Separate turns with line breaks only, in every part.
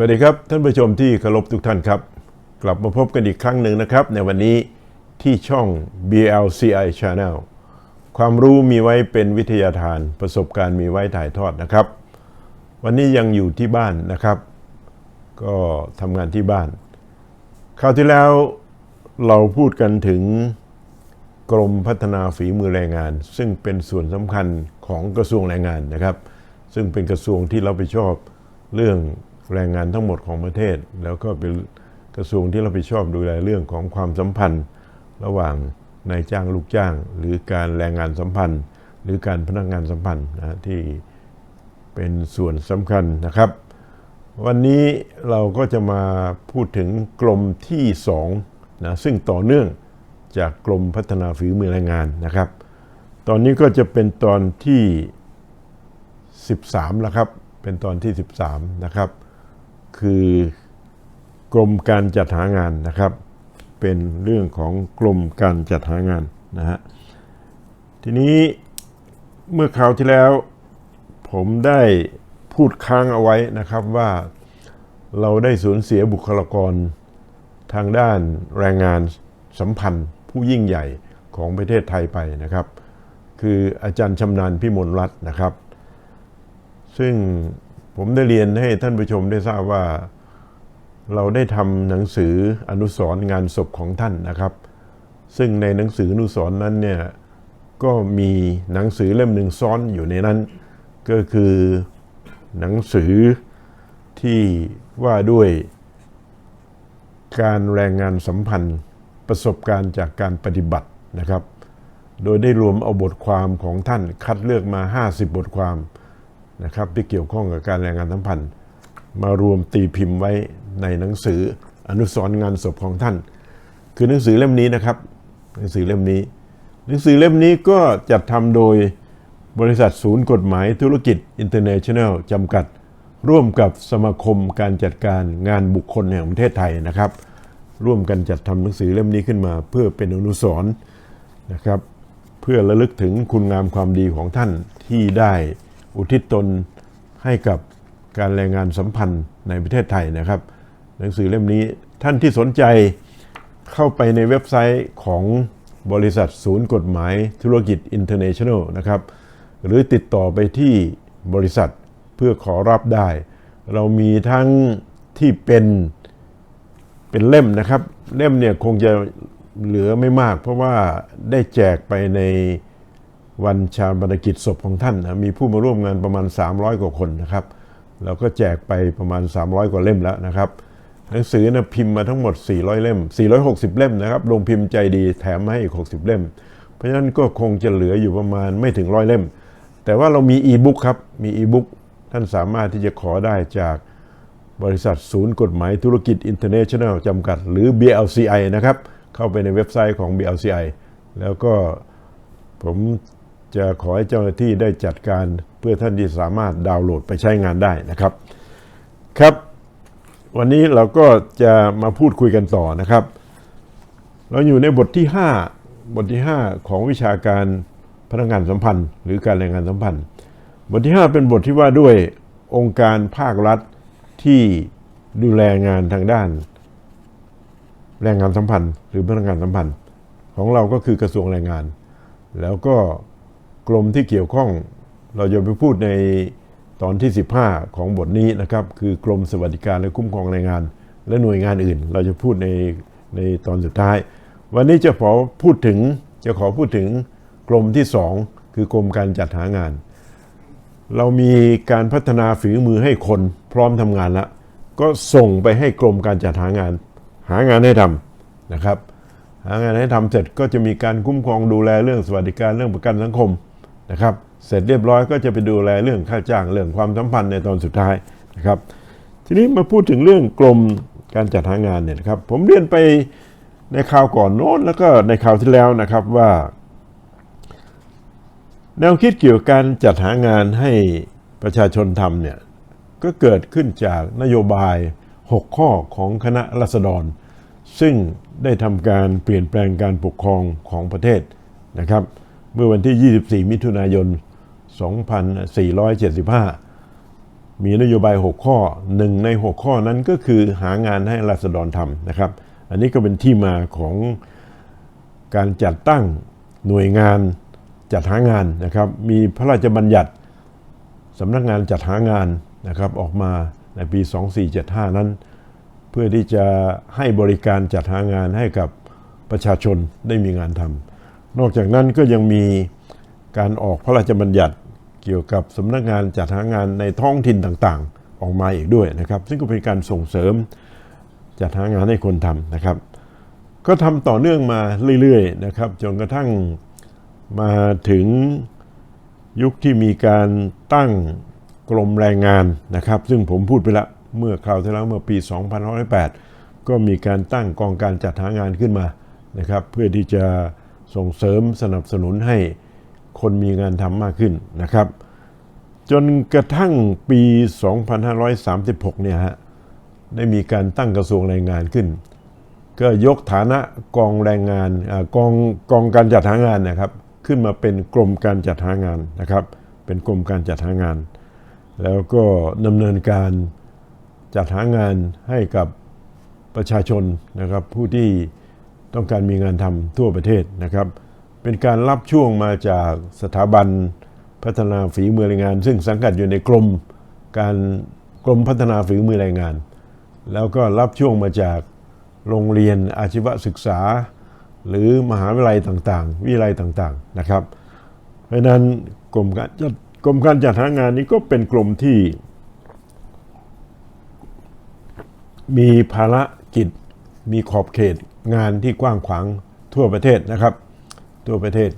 วัสดีครับ ท่านผู้ชมที่เคารพทุกท่านครับ กลับมาพบกันอีกครั้งหนึ่งนะครับ ในวันนี้ที่ช่อง BLCI Channel ความรู้มีไว้เป็นวิทยาทาน ประสบการณ์มีไว้ถ่ายทอดนะครับ วันนี้ยังอยู่ที่บ้านนะครับ ก็ทำงานที่บ้าน คราวที่แล้วเราพูดกันถึงกรมพัฒนาฝีมือแรงงาน ซึ่งเป็นส่วนสำคัญของกระทรวงแรงงานนะครับ ซึ่งเป็นกระทรวงที่เรับผิดชอบเรื่อง แรงงานทั้งหมดของประเทศ แล้วก็เป็นกระทรวงที่รับผิดชอบดูแลเรื่องของความสัมพันธ์ ระหว่างนายจ้างลูกจ้าง หรือการแรงงานสัมพันธ์ หรือการพนักงานสัมพันธ์นะที่เป็นส่วนสำคัญนะครับ วันนี้เราก็จะมาพูดถึงกรมที่2นะซึ่งต่อเนื่องจากกรมพัฒนาฝีมือแรงงานนะครับ ตอนนี้ก็จะเป็นตอนที่ 13แล้วครับ เป็นตอนที่ 13 นะครับ คือกรมการจัดหางานนะครับ เป็นเรื่องของกรมการจัดหางานนะฮะทีนี้เมื่อคราวที่แล้ว ผมได้พูดค้างเอาไว้นะครับว่าเราได้สูญเสียบุคลากรทางด้านแรงงานสัมพันธ์ผู้ยิ่งใหญ่ของประเทศไทยไปนะครับ คืออาจารย์ชำนาญพิมลรัตน์นะครับ ซึ่ง ผมได้เรียนให้ท่านผู้ชมได้ทราบว่าเราได้ทำหนังสืออนุสร์งานศพของท่านนะครับ ซึ่งในหนังสืออนุสร์นั้นเนี่ยก็มีหนังสือเล่มหนึ่งซ้อนอยู่ในนั้น ก็คือหนังสือที่ว่าด้วยการแรงงานสัมพันธ์ประสบการณ์จากการปฏิบัตินะครับ โดยได้รวมเอาบทความของท่านคัดเลือกมา 50 บทความ นะครับที่เกี่ยวข้องกับการแรงงานสัมพันธ์ มารวมตีพิมพ์ไว้ในหนังสืออนุสรณ์งานศพของท่าน คือหนังสือเล่มนี้นะครับ หนังสือเล่มนี้ หนังสือเล่มนี้ก็จัดทำโดยบริษัทศูนย์กฎหมายธุรกิจอินเตอร์เนชั่นแนลจำกัด ร่วมกับสมาคมการจัดการงานบุคคลแห่งประเทศไทยนะครับ ร่วมกันจัดทำหนังสือเล่มนี้ขึ้นมา เพื่อเป็นอนุสรณ์นะครับ เพื่อระลึกถึงคุณงามความดีของท่านที่ได้ อุทิศตนให้กับการแรงงานสัมพันธ์ในประเทศไทยนะครับ หนังสือเล่มนี้ท่านที่สนใจเข้าไปในเว็บไซต์ของบริษัทศูนย์กฎหมายธุรกิจอินเตอร์เนชั่นแนลนะครับหรือติดต่อไปที่บริษัทเพื่อขอรับได้ เรามีทั้งที่เป็นเป็นเล่มนะครับ เล่มเนี่ยคงจะเหลือไม่มาก เพราะว่าได้แจกไปใน วันชาปนกิจศพของท่านนะมีผู้มาร่วมงานประมาณ 300 กว่าคนนะครับเราก็แจกไปประมาณ 300 กว่าเล่มแล้วนะครับ หนังสือนะพิมพ์มาทั้งหมด 400 เล่ม 460 เล่มนะครับโรงพิมพ์ใจดีแถมมาให้อีก 60 เล่ม เพราะฉะนั้นก็คงจะเหลืออยู่ประมาณไม่ถึงร้อยเล่ม แต่ว่าเรามีอีบุ๊กครับมีอีบุ๊กท่านสามารถที่จะขอได้จากบริษัทศูนย์กฎหมายธุรกิจอินเตอร์เนชั่นแนลจำกัด หรือ BLCI นะครับ เข้าไปในเว็บไซต์ของ BLCI แล้วก็ผม จะขอให้เจ้าหน้าที่ได้จัดการเพื่อท่านที่สามารถดาวน์โหลดไปใช้งานได้นะครับ ครับ วันนี้เราก็จะมาพูดคุยกันต่อนะครับ เราอยู่ในบทที่ 5 บทที่ 5 ของวิชาการพนักงานสัมพันธ์ หรือการแรงงานสัมพันธ์ บทที่ 5 เป็นบทที่ว่าด้วยองค์การภาครัฐที่ดูแลงานทางด้าน แรงงานสัมพันธ์ หรือพนักงานสัมพันธ์ ของเราก็คือกระทรวงแรงงาน แล้วก็ กรมที่เกี่ยวข้อง เราจะไปพูดในตอนที่ 15 ของบทนี้นะครับ คือกรมสวัสดิการและคุ้มครองแรงงาน และหน่วยงานอื่น เราจะพูดในในตอนสุดท้าย วันนี้จะขอพูดถึงจะขอพูดถึงกรมที่ 2 คือกรมการจัดหางาน เรามีการพัฒนาฝีมือให้คนพร้อมทำงานแล้วก็ส่งไปให้กรมการจัดหางาน หางานให้ทำนะครับ หางานให้ทำเสร็จก็จะมีการคุ้มครองดูแลเรื่องสวัสดิการเรื่องประกันสังคม นะครับ เสร็จเรียบร้อยก็จะไปดูแลเรื่องค่าจ้างเรื่องความสัมพันธ์ในตอนสุดท้ายนะครับ ทีนี้มาพูดถึงเรื่องกรมการจัดหางานเนี่ยนะครับ ผมเรียนไปในข่าวก่อนโน้นแล้วก็ในข่าวที่แล้วนะครับว่า แนวคิดเกี่ยวกับการจัดหางานให้ประชาชนทำเนี่ยก็เกิดขึ้นจากนโยบาย 6 ข้อของคณะรัษฎร ซึ่งได้ทำการเปลี่ยนแปลงการปกครองของประเทศนะครับ เมื่อวันที่ 24 มิถุนายน 2475 มีนโยบาย 6 ข้อหนึ่งใน 6 ข้อนั้นก็คือหางานให้ราษฎรทำนะครับ อันนี้ก็เป็นที่มาของการจัดตั้งหน่วยงานจัดหางานนะครับ มีพระราชบัญญัติสำนักงานจัดหางานนะครับออกมาในปี 2475 นั้น เพื่อที่จะให้บริการจัดหางานให้กับประชาชนได้มีงานทำ นอกจากนั้นก็ยังมีการออกพระราชบัญญัติเกี่ยวกับสำนักงานจัดหางานในท้องถิ่นต่างๆ ออกมาอีกด้วยนะครับ ซึ่งก็เป็นการส่งเสริมจัดหางานให้คนทำนะครับ ก็ทำต่อเนื่องมาเรื่อยๆนะครับจนกระทั่งมาถึงยุคที่มีการตั้งกรมแรงงานนะครับ ซึ่งผมพูดไปล้วเมื่อคราวที่แล้วเมื่อปี 2508 ก็มีการตั้งกองการจัดหางานขึ้นมานะครับ เพื่อที่จะ ส่งเสริมสนับสนุนให้คนมีงานทำมากขึ้นนะครับ จนกระทั่งปี 2536 เนี่ยฮะได้มีการตั้งกระทรวงแรงงานขึ้น ก็ยกฐานะกองแรงงานอกองกองการจัดหางานนะครับ ขึ้นมาเป็นกรมการจัดหางานนะครับ เป็นกรมการจัดหางาน แล้วก็ดำเนินการจัดหางานให้กับประชาชนนะครับผู้ที่ ต้องการมีงานทำทั่วประเทศนะครับ เป็นการรับช่วงมาจากสถาบันพัฒนาฝีมือแรงงาน ซึ่งสังกัดอยู่ในกรมการกรมพัฒนาฝีมือแรงงาน แล้วก็รับช่วงมาจากโรงเรียนอาชีวศึกษา หรือมหาวิทยาลัยต่างๆ วิทยาลัยต่างๆนะครับ เพราะฉะนั้นกรมการจัดกรมการจัดหางานนี้ก็เป็นกรมที่ มีภารกิจ มีขอบเขตงานที่กว้างขวางทั่วประเทศนะครับ ทั่วประเทศ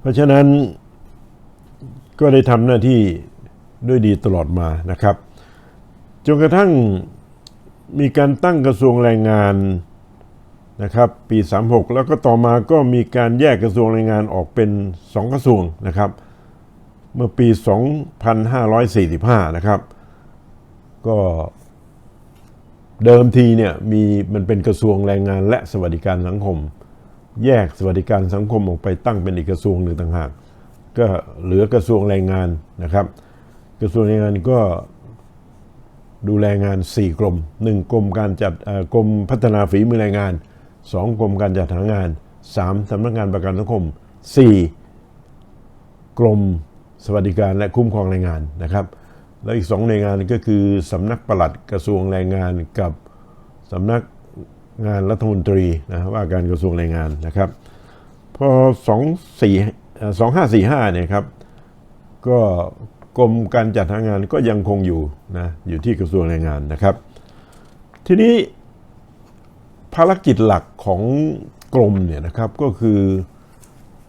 เพราะฉะนั้นก็ได้ทำหน้าที่ด้วยดีตลอดมานะครับ จนกระทั่งมีการตั้งกระทรวงแรงงานนะครับ ปี 36 แล้วก็ต่อมาก็มีการแยกกระทรวงแรงงานออกเป็น 2 กระทรวงนะครับ เมื่อปี 2545 นะครับ ก็ เดิมทีเนี่ยมีมันเป็นกระทรวงแรงงานและสวัสดิการสังคม แยกสวัสดิการสังคมออกไปตั้งเป็นอีกกระทรวงหนึ่งต่างหาก ก็เหลือกระทรวงแรงงานนะครับ กระทรวงแรงงานก็ดูแลงาน 4 กรม 1 กรมการจัดกรมพัฒนาฝีมือแรงงาน 2 กรมการจัดหางาน 3สำนักงานประกันสังคม 4 กรมสวัสดิการและคุ้มครองแรงงานนะครับ แล้วอีกสองหน่วยงานก็คือสำนักปลัดกระทรวงแรงงานกับสำนักงานรัฐมนตรีนะว่าการกระทรวงแรงงานนะครับ พอ2 4 2545เนี่ยครับก็กรมการจัดหางานก็ยังคงอยู่นะอยู่ที่กระทรวงแรงงานนะครับ ทีนี้ภารกิจหลักของกรมเนี่ยนะครับก็คือ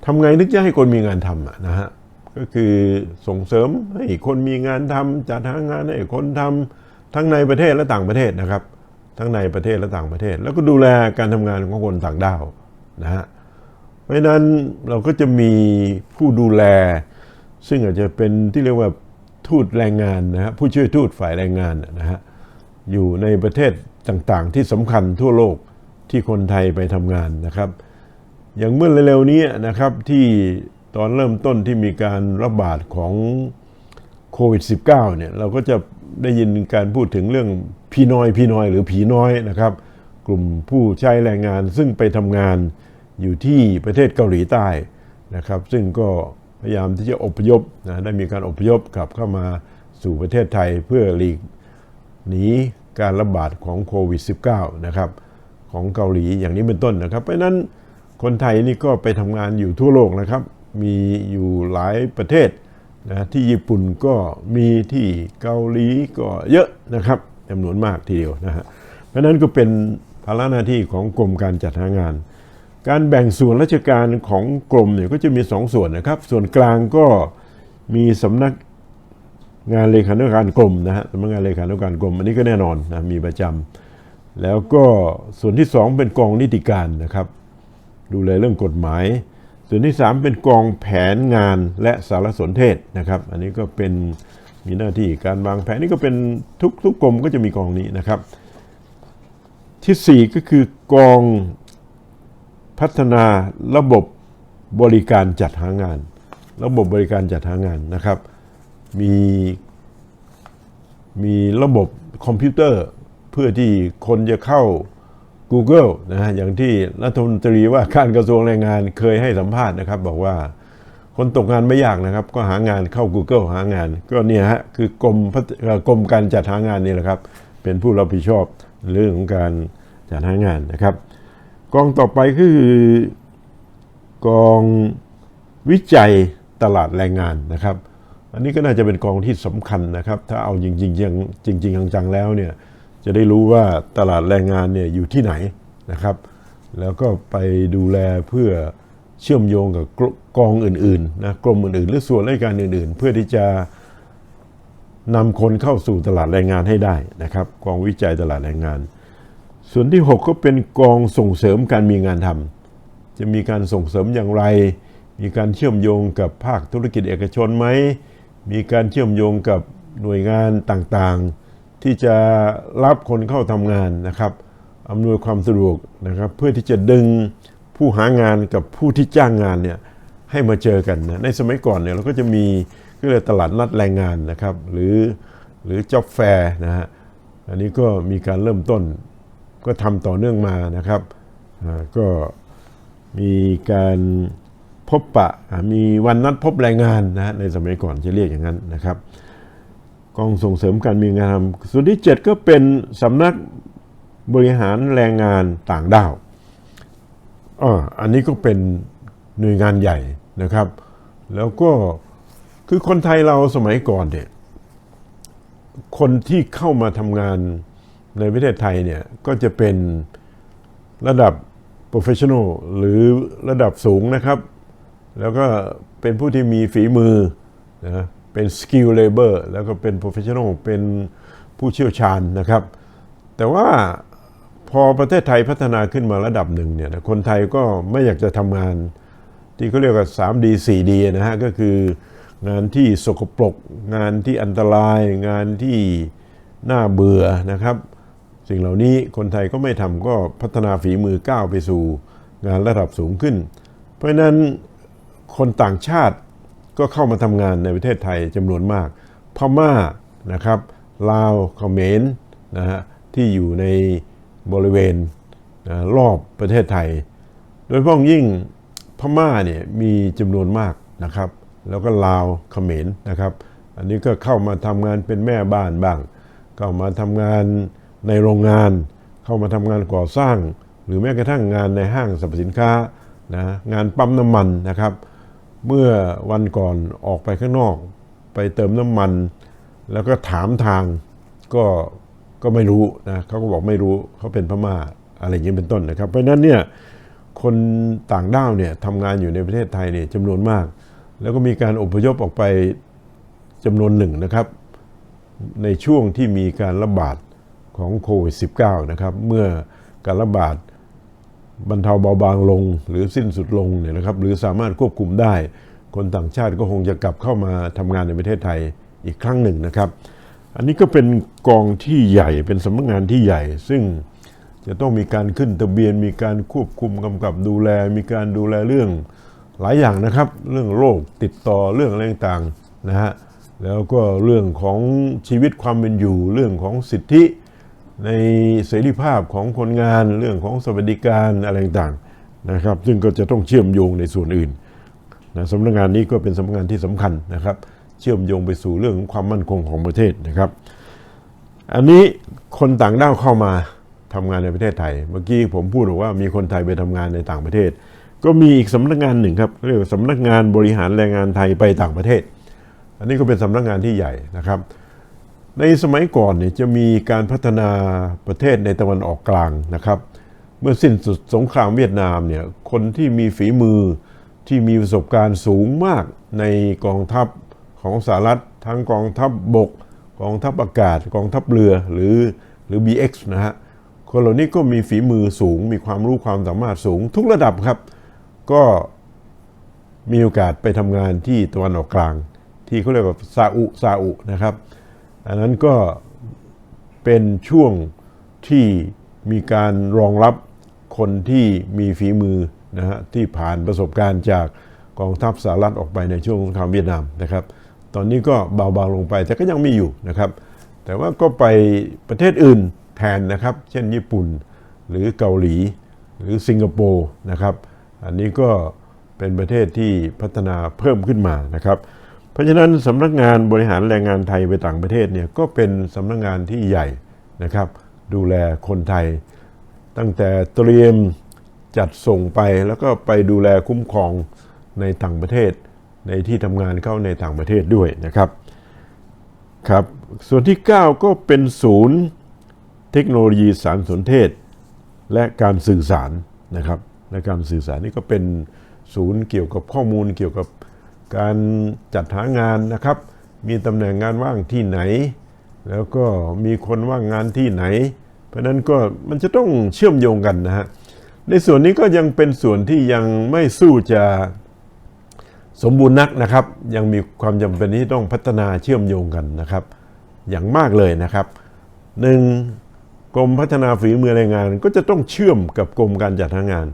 ทำไงนึกจะให้คนมีงานทำนะฮะ ก็คือส่งเสริมให้คนมีงานทำจัดหางานให้คนทำทั้งในประเทศและต่างประเทศนะครับ ทั้งในประเทศและต่างประเทศ แล้วก็ดูแลการทำงานของคนต่างด้าวนะฮะเพราะฉะนั้นเราก็จะมีผู้ดูแล ซึ่งอาจจะเป็นที่เรียกว่าทูตแรงงานนะฮะผู้ช่วยทูตฝ่ายแรงงานนะฮะอยู่ในประเทศต่างๆ ที่สำคัญทั่วโลกที่คนไทยไปทำงานนะครับ อย่างเมื่อเร็วๆนี้นะครับที่ ตอนเริ่มต้นที่มีการระบาดของโควิด -19 เนี่ยเราก็จะได้ยินการพูดถึงเรื่องพี่น้อยพี่น้อยหรือผีน้อยนะครับ กลุ่มผู้ใช้แรงงานซึ่งไปทำงานอยู่ที่ประเทศเกาหลีใต้นะครับ ซึ่งก็พยายามที่จะอพยพนะได้มีการอพยพกลับเข้ามาสู่ประเทศไทยเพื่อหลีกหนีการระบาดของโควิด -19 นะครับของเกาหลีอย่างนี้เป็นต้นนะครับ เพราะนั้นคนไทยนี่ก็ไปทำงานอยู่ทั่วโลกนะครับ มีอยู่หลายประเทศนะที่ญี่ปุ่นก็มีที่เกาหลีก็เยอะนะครับจำนวนมากทีเดียวนะฮะเพราะนั้นก็เป็นภาระหน้าที่ของกรมการจัดหางาน การแบ่งส่วนราชการของกรมเนี่ยก็จะมีสองส่วนนะครับ ส่วนกลางก็มีสำนักงานเลขานุการกรมนะฮะสำนักงานเลขานุการกรม อันนี้ก็แน่นอนนะมีประจำแล้วก็ส่วนที่สองเป็นกองนิติการนะครับ ดูแลเรื่องกฎหมาย ส่วนที่ 3 เป็นกองแผนงานและสารสนเทศนะครับ อันนี้ก็เป็นมีหน้าที่การวางแผนนี่ก็เป็นทุกทุกกรมก็จะมีกองนี้นะครับ ที่ 4 ก็คือกองพัฒนาระบบบริการจัดหางาน ระบบบริการจัดหางานนะครับ มีมีระบบคอมพิวเตอร์เพื่อที่คนจะเข้า Google นะฮะอย่างที่รัฐมนตรีว่าการกระทรวงแรงงานเคยให้สัมภาษณ์นะครับ บอกว่าคนตกงานไม่ยากนะครับ ก็หางานเข้า Google หางาน ก็เนี่ยฮะคือกรมกรมการจัดหางานนี่แหละครับ เป็นผู้รับผิดชอบเรื่องของการจัดหางานนะครับ กองต่อไปคือกองวิจัยตลาดแรงงานนะครับ อันนี้ก็น่าจะเป็นกองที่สำคัญนะครับ ถ้าเอาจริงๆจังจริงๆจังๆแล้วเนี่ย จะได้รู้ว่าตลาดแรงงานเนี่ยอยู่ที่ไหนนะครับ แล้วก็ไปดูแลเพื่อเชื่อมโยงกับกองอื่นๆนะกรมอื่นๆ หรือส่วนราชการอื่นๆ เพื่อที่จะนำคนเข้าสู่ตลาดแรงงานให้ได้นะครับ กองวิจัยตลาดแรงงาน ส่วนที่ 6 ก็เป็นกองส่งเสริมการมีงานทำจะมีการส่งเสริมอย่างไร มีการเชื่อมโยงกับภาคธุรกิจเอกชนไหมมีการเชื่อมโยงกับหน่วยงานต่างๆ ที่จะรับคนเข้าทำงานนะครับอำนวยความสะดวกนะครับ เพื่อที่จะดึงผู้หางานกับผู้ที่จ้างงานเนี่ยให้มาเจอกันนะในสมัยก่อนเนี่ยเราก็จะมีก็เรียกตลาดนัดแรงงานนะครับ หรือหรือจ็อบแฟร์นะฮะอันนี้ก็มีการเริ่มต้นก็ทำต่อเนื่องมานะครับก็มีการพบปะมีวันนัดพบแรงงานนะฮะในสมัยก่อนจะเรียกอย่างนั้นนะครับ กองส่งเสริมการมีงานทำส่วนที่ 7 ก็เป็นสำนักบริหารแรงงานต่างด้าวออันนี้ก็เป็นหน่วยงานใหญ่นะครับ แล้วก็คือคนไทยเราสมัยก่อนเนี่ยคนที่เข้ามาทำงานในประเทศไทยเนี่ยก็จะเป็นระดับ professional หรือระดับสูงนะครับ แล้วก็เป็นผู้ที่มีฝีมือนะ เป็น skill labor แล้วก็เป็น professional เป็นผู้เชี่ยวชาญนะครับ แต่ว่าพอประเทศไทยพัฒนาขึ้นมาระดับหนึ่งเนี่ยคนไทยก็ไม่อยากจะทำงาน ที่เขาเรียกว่า 3D 4D นะฮะก็คืองานที่สกปรก งานที่อันตราย งานที่น่าเบื่อนะครับ สิ่งเหล่านี้คนไทยก็ไม่ทำก็พัฒนาฝีมือก้าวไปสู่งานระดับสูงขึ้น เพราะฉะนั้นคนต่างชาติ ก็เข้ามาทำงานในประเทศไทยจำนวนมาก พม่านะครับลาวเขมรนะฮะที่อยู่ในบริเวณนะรอบประเทศไทย โดยเฉพาะองยิ่งพม่าเนี่ยมีจำนวนมากนะครับ แล้วก็ลาวเขมรนะครับ อันนี้ก็เข้ามาทำงานเป็นแม่บ้านบ้าง เข้ามาทำงานในโรงงาน เข้ามาทำงานก่อสร้าง หรือแม้กระทั่งงานในห้างสรรพสินค้านะงานปั๊มน้ำมันนะครับ เมื่อวันก่อนออกไปข้างนอก ไปเติมน้ำมัน แล้วก็ถามทางก็ก็ไม่รู้นะเขาก็บอกไม่รู้เขาเป็นพม่าอะไรอย่างนี้เป็นต้นนะครับ เพราะนั้นเนี่ยคนต่างด้าวเนี่ยทำงานอยู่ในประเทศไทยเนี่ยจำนวนมาก แล้วก็มีการอพยพออกไปจำนวนหนึ่งนะครับ ในช่วงที่มีการระบาดของโควิด -19 นะครับ เมื่อการระบาด บรรเทาเบาบางลง หรือสิ้นสุดลงเนี่ยนะครับหรือสามารถควบคุมได้ คนต่างชาติก็คงจะกลับเข้ามาทำงานในประเทศไทยอีกครั้งหนึ่งนะครับ อันนี้ก็เป็นกองที่ใหญ่เป็นสำนักงานที่ใหญ่ ซึ่งจะต้องมีการขึ้นทะเบียน มีการควบคุมกำกับดูแล มีการดูแลเรื่องหลายอย่างนะครับ เรื่องโรคติดต่อเรื่องอะไรต่างๆนะฮะแล้วก็เรื่องของชีวิตความเป็นอยู่ เรื่องของสิทธิ ในเสรีภาพของคนงานเรื่องของสวัสดิการอะไรต่างๆนะครับ ซึ่งก็จะต้องเชื่อมโยงในส่วนอื่นนะสำนักงานนี้ก็เป็นสำนักงานที่สำคัญนะครับ เชื่อมโยงไปสู่เรื่องของความมั่นคงของประเทศนะครับ อันนี้คนต่างด้าวเข้ามาทำงานในประเทศไทย เมื่อกี้ผมพูดบอกว่ามีคนไทยไปทำงานในต่างประเทศ ก็มีอีกสำนักงานหนึ่งครับเรียกว่าสำนักงานบริหารแรงงานไทยไปต่างประเทศ อันนี้ก็เป็นสำนักงานที่ใหญ่นะครับ ในสมัยก่อนเนี่ยจะมีการพัฒนาประเทศในตะวันออกกลางนะครับ เมื่อสิ้นสุดสงครามเวียดนามเนี่ยคนที่มีฝีมือที่มีประสบการณ์สูงมากในกองทัพของสหรัฐทั้งกองทัพบบก กองทัพอากาศ กองทัพเรือหรือหรือ BX นะฮะคนเหล่านี้ก็มีฝีมือสูง มีความรู้ความสามารถสูงทุกระดับครับ ก็มีโอกาสไปทำงานที่ตะวันออกกลาง ที่เขาเรียกว่าซาอุซาอุนะครับ อันนั้นก็เป็นช่วงที่มีการรองรับคนที่มีฝีมือนะฮะที่ผ่านประสบการณ์จากกองทัพสหรัฐออกไปในช่วงสงครามเวียดนามนะครับ ตอนนี้ก็เบาบางลงไปแต่ก็ยังมีอยู่นะครับ แต่ว่าก็ไปประเทศอื่นแทนนะครับ เช่นญี่ปุ่นหรือเกาหลีหรือสิงคโปร์นะครับ อันนี้ก็เป็นประเทศที่พัฒนาเพิ่มขึ้นมานะครับ เพราะฉะนั้นสำนักงานบริหารแรงงานไทยไปต่างประเทศเนี่ยก็เป็นสำนักงานที่ใหญ่นะครับ ดูแลคนไทย ตั้งแต่เตรียมจัดส่งไปแล้วก็ไปดูแลคุ้มครองในต่างประเทศ ในที่ทำงานเข้าในต่างประเทศด้วยนะครับครับส่วนที่ 9 ก็เป็นศูนย์เทคโนโลยีสารสนเทศ และการสื่อสารนะครับและการสื่อสารนี่ก็เป็นศูนย์เกี่ยวกับข้อมูลเกี่ยวกับ การจัดหางานนะครับ มีตำแหน่งงานว่างที่ไหน แล้วก็มีคนว่างงานที่ไหน เพราะนั้นก็มันจะต้องเชื่อมโยงกันนะฮะในส่วนนี้ก็ยังเป็นส่วนที่ยังไม่สู้จะสมบูรณ์นักนะครับ ยังมีความจำเป็นที่ต้องพัฒนาเชื่อมโยงกันนะครับ อย่างมากเลยนะครับหนึ่งกรมพัฒนาฝีมือแรงงาน ก็จะต้องเชื่อมกับกรมการจัดหางาน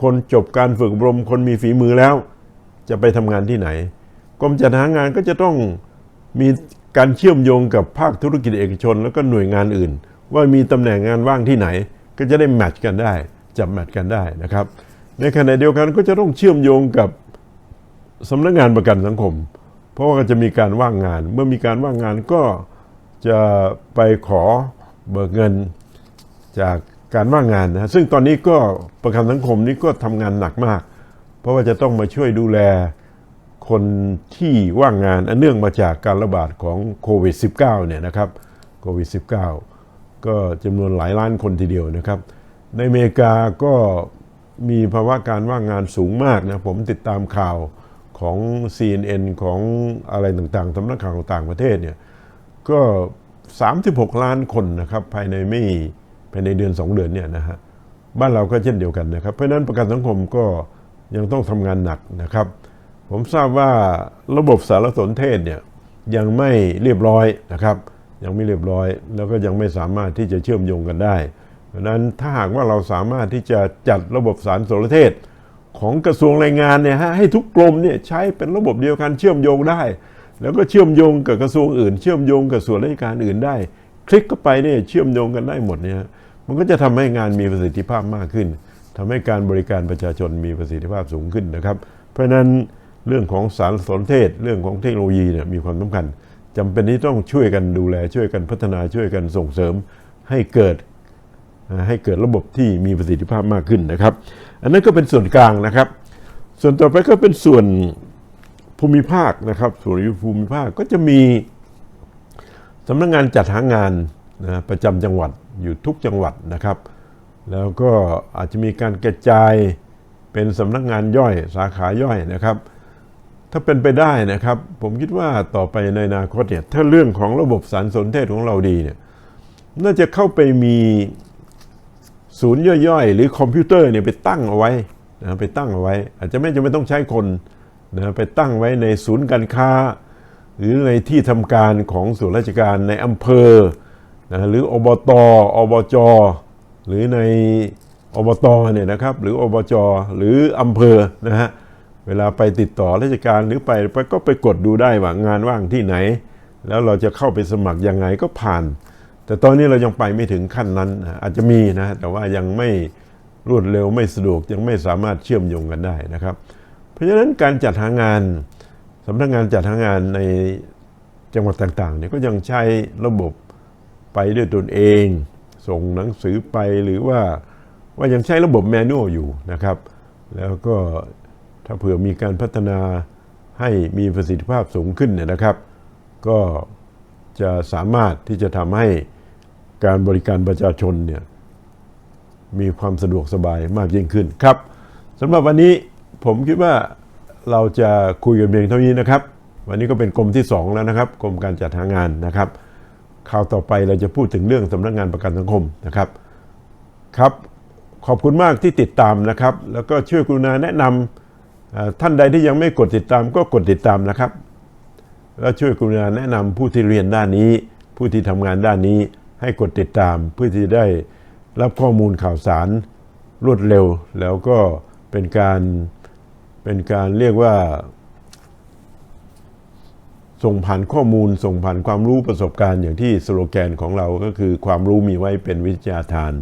คนจบการฝึกอบรมคนมีฝีมือแล้ว จะไปทำงานที่ไหน กรมจัดหางานก็จะต้องมีการเชื่อมโยงกับภาคธุรกิจเอกชน แล้วก็หน่วยงานอื่น ว่ามีตำแหน่งงานว่างที่ไหน ก็จะได้แมทช์กันได้จับแมทช์กันได้นะครับ ในขณะเดียวกันก็จะต้องเชื่อมโยงกับสำนักงานประกันสังคม เพราะว่าจะมีการว่างงาน เมื่อมีการว่างงานก็จะไปขอเบิกเงินจากการว่างงานนะซึ่งตอนนี้ก็ประกันสังคมนี้ก็ทำงานหนักมาก เพราะว่าจะต้องมาช่วยดูแลคนที่ว่างงานอันเนื่องมาจากการระบาดของโควิด -19 เนี่ยนะครับโควิด -19 ก็จำนวนหลายล้านคนทีเดียวนะครับ ในอเมริกาก็มีภาวะการว่างงานสูงมากนะ ผมติดตามข่าวของ CNN ของอะไรต่างๆสำนักข่าวต่างประเทศเนี่ยก็ 36 ล้านคนนะครับภายในไม่ภายในเดือน 2 เดือนเนี่ยนะฮะบ้านเราก็เช่นเดียวกันนะครับ เพราะฉะนั้นประกันสังคมก็ ยังต้องทำงานหนักนะครับ ผมทราบว่าระบบสารสนเทศเนี่ยยังไม่เรียบร้อยนะครับ ยังไม่เรียบร้อย แล้วก็ยังไม่สามารถที่จะเชื่อมโยงกันได้เพราะนั้นถ้าหากว่าเราสามารถที่จะจัดระบบสารสนเทศ ของกระทรวงแรงงานเนี่ยฮะให้ทุกกรมเนี่ยใช้เป็นระบบเดียวกันเชื่อมโยงได้ แล้วก็เชื่อมโยงกับกระทรวงอื่น เชื่อมโยงกับส่วนราชการอื่นได้ คลิกเข้าไปเนี่ยเชื่อมโยงกันได้หมดเนี่ยมันก็จะทำให้งานมีประสิทธิภาพมากขึ้น ทำให้การบริการประชาชนมีประสิทธิภาพสูงขึ้นนะครับ เพราะฉะนั้นเรื่องของสารสนเทศ เรื่องของเทคโนโลยีเนี่ยมีความสำคัญจำเป็นที่ต้องช่วยกันดูแล ช่วยกันพัฒนาช่วยกันส่งเสริมให้เกิดให้เกิดระบบที่มีประสิทธิภาพมากขึ้นนะครับ อันนั้นก็เป็นส่วนกลางนะครับ ส่วนต่อไปก็เป็นส่วนภูมิภาคนะครับ ส่วนภูมิภาคก็จะมีสำนักงงานจัดหางานนะประจำจังหวัดอยู่ทุกจังหวัดนะครับ แล้วก็อาจจะมีการกระจายเป็นสำนักงานย่อยสาขาย่อยนะครับ ถ้าเป็นไปได้นะครับ ผมคิดว่าต่อไปในอนาคตเนี่ยถ้าเรื่องของระบบสารสนเทศของเราดีเนี่ยน่าจะเข้าไปมีศูนย์ย่อยๆ หรือคอมพิวเตอร์เนี่ยไปตั้งเอาไว้นะไปตั้งเอาไว้ อาจจะไม่จำเป็นต้องใช้คนนะไปตั้งไว้ในศูนย์การค้า หรือในที่ทำการของส่วนราชการในอำเภอนะหรืออบตอบจ หรือในอบตเนี่ยนะครับหรืออบจหรืออำเภอนะฮะเวลาไปติดต่อราชการหรือไปก็ไปกดดูได้ว่างานว่างที่ไหน แล้วเราจะเข้าไปสมัครยังไงก็ผ่าน แต่ตอนนี้เรายังไปไม่ถึงขั้นนั้น อาจจะมีนะแต่ว่ายังไม่รวดเร็วไม่สะดวกยังไม่สามารถเชื่อมโยงกันได้นะครับ เพราะฉะนั้นการจัดหางานสำนักงานจัดหางานในจังหวัดต่างๆเนี่ยก็ยังใช้ระบบไปด้วยตนเอง ส่งหนังสือไปหรือว่าว่ายังใช้ระบบแมนนวลอยู่นะครับ แล้วก็ถ้าเผื่อมีการพัฒนาให้มีประสิทธิภาพสูงขึ้นเนี่ยนะครับ ก็จะสามารถที่จะทำให้การบริการประชาชนเนี่ยมีความสะดวกสบายมากยิ่งขึ้นครับสำหรับวันนี้ผมคิดว่าเราจะคุยกันเพียงเท่านี้นะครับ วันนี้ก็เป็นกรมที่ 2 แล้วนะครับกรมการจัดหางานนะครับ ข่าวต่อไปเราจะพูดถึงเรื่องสำนักงานประกันสังคมนะครับครับขอบคุณมากที่ติดตามนะครับ แล้วก็ช่วยกรุณาแนะนำท่านใดที่ยังไม่กดติดตามก็กดติดตามนะครับ แล้วช่วยกรุณาแนะนำผู้ที่เรียนด้านนี้ ผู้ที่ทำงานด้านนี้ให้กดติดตามเพื่อที่ได้รับข้อมูลข่าวสารรวดเร็ว แล้วก็เป็นการเป็นการเรียกว่า ส่งผ่านข้อมูล ส่งผ่านความรู้ประสบการณ์อย่างที่สโลแกนของเราก็คือความรู้มีไว้เป็นวิทยาทาน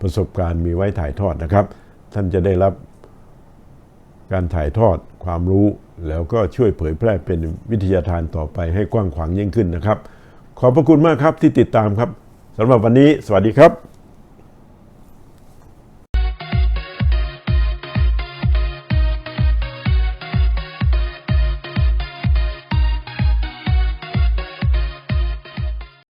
ประสบการณ์มีไว้ถ่ายทอดนะครับ ท่านจะได้รับการถ่ายทอดความรู้ แล้วก็ช่วยเผยแพร่เป็นวิทยาทานต่อไปให้กว้างขวางยิ่งขึ้นนะครับ ขอบพระคุณมากครับที่ติดตามครับสำหรับวันนี้ สวัสดีครับ